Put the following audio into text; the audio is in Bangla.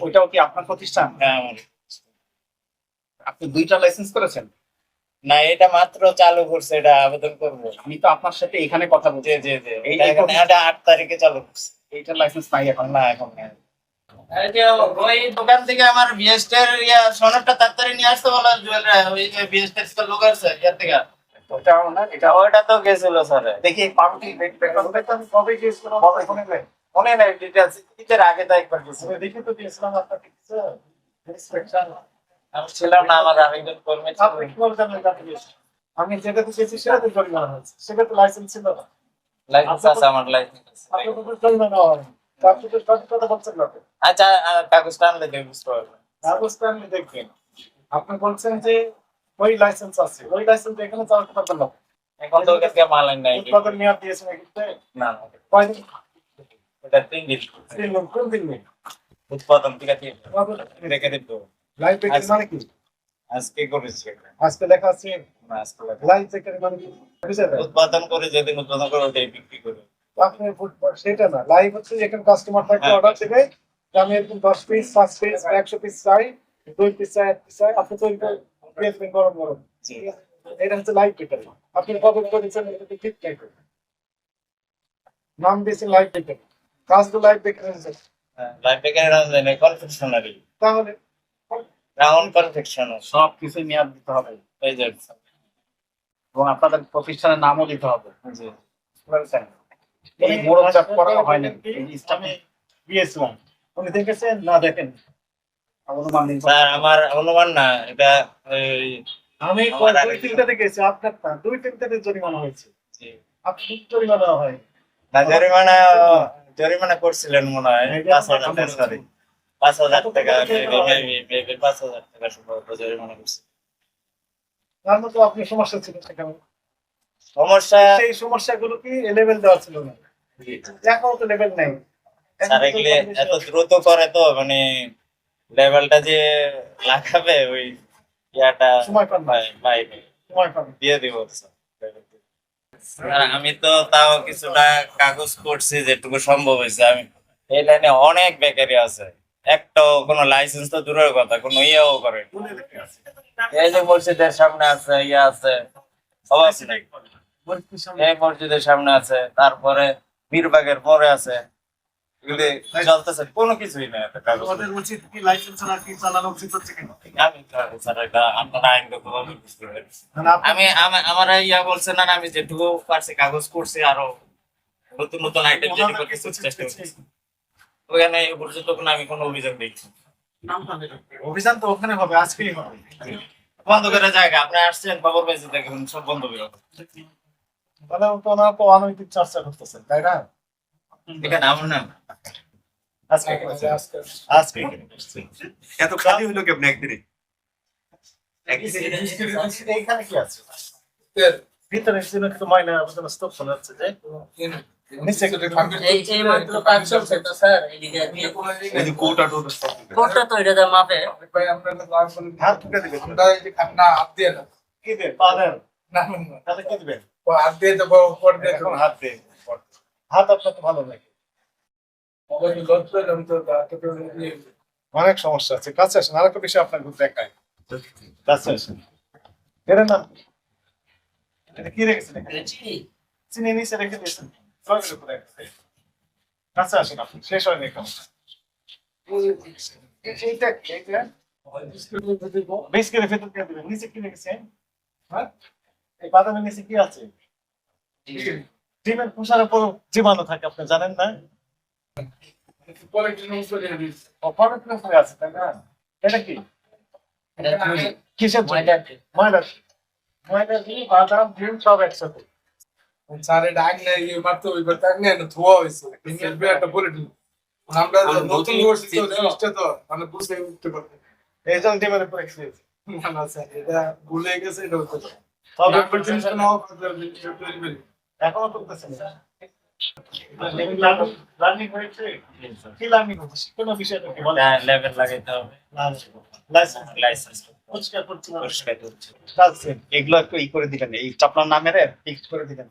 ওইটাও কি আপনার প্রতিষ্ঠান হ্যাঁ, আমার। আপনি দুইটা লাইসেন্স করেছেন না এটা মাত্র চালু করছে এটা আবেদন করব আমি তো আপনার সাথে এখানে কথা বলছি জি জি জি এটা আট তারিখে চালু করছে এইটার লাইসেন্স নাই এখন না এখন ওই দোকান থেকে আমার বিএসটের ইয়া সনদটা তাড়াতাড়ি নিয়ে আসতে বলো জুয়েলরা ওই যে বিএসটের লোক আছে ইয়ার থেকে ওটাও না এটা ওইটা তো গেছিল স্যার দেখি তো কবে মনে মনে নাই ডিটেলস ঈদের আগে তো একবার গেছিল দেখি তো দিয়েছিলাম আপনাকে কিছু আমি ছিলাম না আমার আরেকজন কর্মী ছিল। আপনি কীভাবে জানলেন কাকে গিয়েছেন আমি যেটাতে গেছি সেটাতে জরিমানা হয়েছে। সেটা তো লাইসেন্স ছিল না। লাইসেন্স আছে আমার লাইসেন্স আছে। আপনার তো জরিমানা হয় তারপরে তো সঠিক কথা বলছেন না আচ্ছা আপনি দেখবেন। আপনি বলছেন যে ওই লাইসেন্স আছে। ওই লাইসেন্স এখানে চালাতে পারবেন না। এখন তো ওকে মাল নাই। উৎপাদন মেয়াদ এক্ষেত্রে? না। কয়দিন? এটা তিন দিন তিন দিন কোন দিন উৎপাদন ঠিক আছে? রেখে দিব লাইভ বেকারি মানে কি? আজকে করেছি আজকে লেখা আছে? আজকে লাইভ বেকারি মানে কি? উৎপাদন করে যেদিন উৎপাদন করে ওটাই বিক্রি করে। সেটা না। লাইভ হচ্ছে যেখানে কাস্টমার থাকে হ্যাঁ। অর্ডার আমি এরকম দশ পিস পাঁচ পিস একশো পিস চাই দুই পিস চাই এক পিস চাই আপনি তৈরি করে গরম গরম। এটা হচ্ছে লাইভ আপনি কবে করেছেন এটা ঠিক নাম দিয়েছেন লাইভ বেকারি কাজ তো লাইভ বেকারি লাইফ বেকারি নাম জানি কনফেকশনারি তাহলে? রাউন্ড কনফেকশনারি সব কিছু মেয়াদ দিতে হবে। এই যে এবং আপনাদের প্রতিষ্ঠানের নামও দিতে হবে। জি বুঝতে এই মোড়ক চাপ করানো হয় না। এই ইসলামে গিয়েছিলাম উনি দেখেছেন না দেখেন? অনুমান। স্যার আমার অনুমান না এটা ওই আমি দুই তিনটাতে গেছি আপনার না দুই তিনটাতে জরিমানা হয়েছে। জি। আপনি জরিমানা হয়। না জরিমানা জরিমানা করছিলেন মনে হয়। পাঁচ হাজার টাকা সরি পাঁচ হাজার টাকা পাঁচ হাজার টাকা সম্ভবত জরিমানা করছে। তার মতো আপনি সমস্যা ছিল সেখানে সমস্যা সেই সমস্যাগুলো কি লেভেল দেওয়া ছিল না? এখনও তো লেভেল নেই। স্যার এগুলি এত দ্রুত করে তো মানে লেভেলটা যে লাগাবে ওই ইয়াটা সময় পান। দিয়ে দিব স্যার। আমি তো তাও কিছুটা কাগজ করছি যেটুকু সম্ভব হয়েছে। আমি এই লাইনে অনেক বেকারি আছে। একটাও কোনো লাইসেন্স তো দূরের কথা, কোনো ইয়েও করে এই যে মসজিদের সামনে আছে ইয়ে আছে এই মসজিদের সামনে আছে, তারপরে বীরবাগের পরে আছে। কোনো কিছুই নেই কাগজ কি লাইসেন্স ছাড়া কি চালানো উচিত হচ্ছে আমি এটা আমার ইয়া বলছে না আমি যেটুকু পারছি কাগজ করছি আরও নতুন নতুন আইটেম যেটি করতে চেষ্টা করছি। ওখানে এ পর্যন্ত কোনো আমি কোনো অভিযোগ দেখছি অভিযান তো ওখানে হবে আজকেই হবে। বন্ধ করে জায়গা আপনি আসছেন খবর পেয়েছি দেখবেন সব বন্ধ করে তাহলে তো ওনারা তো অনৈতিক চর্চা করতেছেন তাই না? এখানে আমার নাম। আজকে আজকে আজকে এত খালি হলো কেমন একদিনে? কি আছে ভিতরে ছিল কিন্তু ময়লা আবর্জনা স্তূপ শোনা যাচ্ছে যে হাত আপনার তো ভালো লাগে। অনেক সমস্যা আছে। কাছে আসেন আরেকটা বিষয় আপনার ঘুরতে দেখায় কাছে আসেন। এর নাম এটা কি রেখেছেন চিনি। নিচে রেখে দিয়েছেন। টয়লেটের উপরে রেখেছেন। কাছে আসেন আপনি শেষ হয়নি এখন এইটা কি? এইটা? বিস্কিটের ভেতর দিয়ে দিবেন। নিচে কি রেখেছেন হ্যাঁ? এই বাদামের নিচে কি আছে? ডিমের খোসার উপর জীবাণু থাকে আপনি জানেন না? এটা কি এটা কিসের জন্য? ময়দা ময়দা দিয়ে বাদাম ডিম সব একসাথে। সারে ডাক নেই মারতে ওই ডাক নেই না ধোয়া হয়েছে। ইংলিশ একটা বলে দিল। আমরা নতুন করছি তো জিনিসটা তো মানে বুঝে উঠতে পারবে। এই জন্য উপর না না স্যার এটা ভুলে গেছে এটা পারে। তবে জিনিসটা নাও এখনও এগুলো একটু ই করে দিলেন এই আপনার নামের ফিক্সড করে দিবেন